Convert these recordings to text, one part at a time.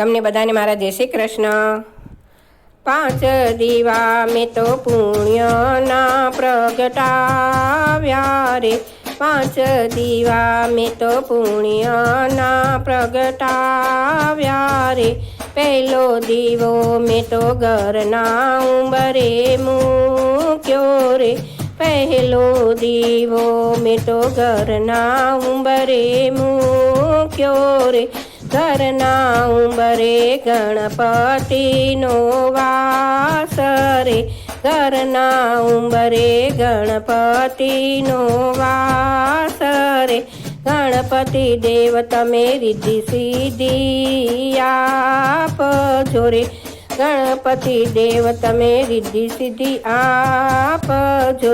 તમને બધાને મારા જય શ્રી કૃષ્ણ. પાંચ દીવા મેં તો પુણ્યના પ્રગટાવ્યા રે. પાંચ દીવા મેં તો પુણ્યના પ્રગટાવ્યા રે. પહેલો દીવો મેં તો ઘરના ઉંબરે મૂક્યો રે. પહેલો દીવો મેં તો ઘરના ઉંબરે મૂક્યો રે. ઘરના ઉંબરે ગણપતિનો વાસ રે. ઘરના ઉંબરે ગણપતિનો વાસ રે. ગણપતિ દેવ તમે રીતિ સિદ્ધિ આપજો રે. ગણપતિ દેવ તમે રીતિ સિદ્ધિ આપ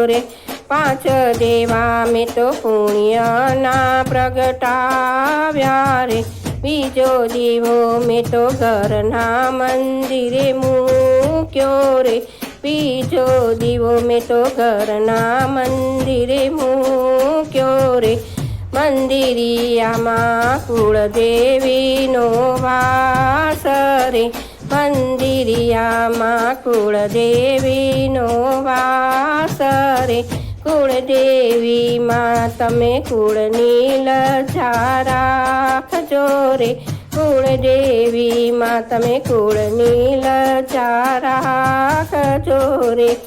રે. પાંચ દેવા મેં તો પુણ્યના પ્રગટાવ્યા રે. બીજો દીવો મેં તો ઘરના મંદિરે મૂક્યો રે. બીજો દીવો મેં તો ઘરના મંદિરે મૂક્યો રે. મંદિરિયામાં કુળદેવીનો વાસ રે. મંદિરિયામાં કુળદેવીનો વાસ રે. કુળદેવીમાં તમે કુળની લજા કુળ દેવી માં તમે કુળની લજા રાખજો રે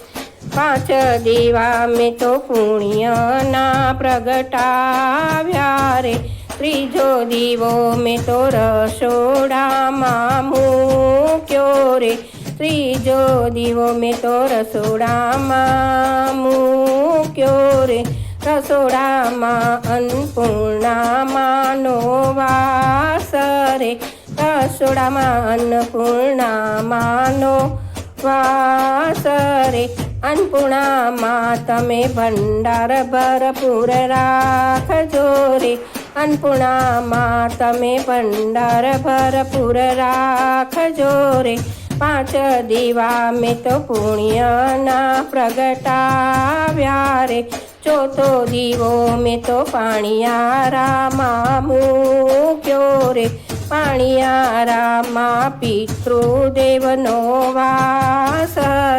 પાંચ દીવા મેં તો પુણ્યના પ્રગટાવ્યા રે ત્રીજો દીવો મેં તો રસોડામાં મૂક્યો રે ત્રીજો દીવો મેં તો રસોડામાં મૂક્યો રે રસોડામાં અન્નપૂર્ણામાંનો વાસ રે. રસોડામાં અન્નપૂર્ણામાંનો વાસ રે. અન્નપૂર્ણામાં તમે ભંડાર ભરપૂર રાખજો રે. અન્નપૂર્ણામાં તમે ભંડાર ભરપૂર રાખજો રે. પાંચ દીવા મેં તો પુણ્યના પ્રગટાવ્યા રે. ચોથો દીવો મેં તો પાણીયારામાં મૂક્યો રે. પાણીયારામાં પિતૃદેવનો વાસ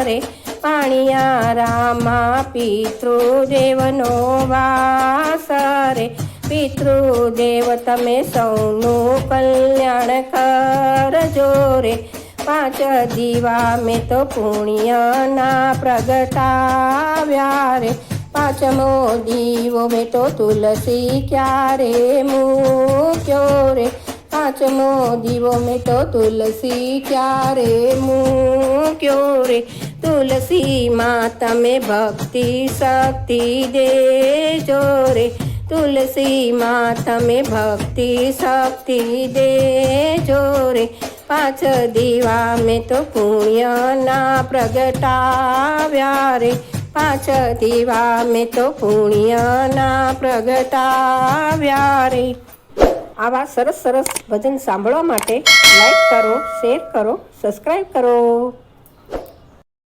રે. પાણીયારામાં પિતૃદેવનો વાસ રે. પિતૃદેવ તમે સૌનું કલ્યાણ કરજો રે. પાંચ દીવા મેં તો પુણ્યના પ્રગટાવ્યા રે. પાંચમો દીવો તો તુલસી ક્યારે મૂક્યો રે? પાંચમો દીવો મેટો તુલસી ક્યારે મૂક્યો રે? તુલસીમાં તમે ભક્તિ શક્તિ દેજો રે. તુલસીમાં તમે ભક્તિ શક્તિ દેજો રે. પાંચ દીવા મેં તો પુણ્યના પ્રગટાવ્યા રે. પાંચ દીવા મેં તો પુણ્યના પ્રગટાવ્યા રે. આવા સરસ સરસ ભજન સાંભળવા માટે લાઈક કરો શેર કરો સબસ્ક્રાઈબ કરો.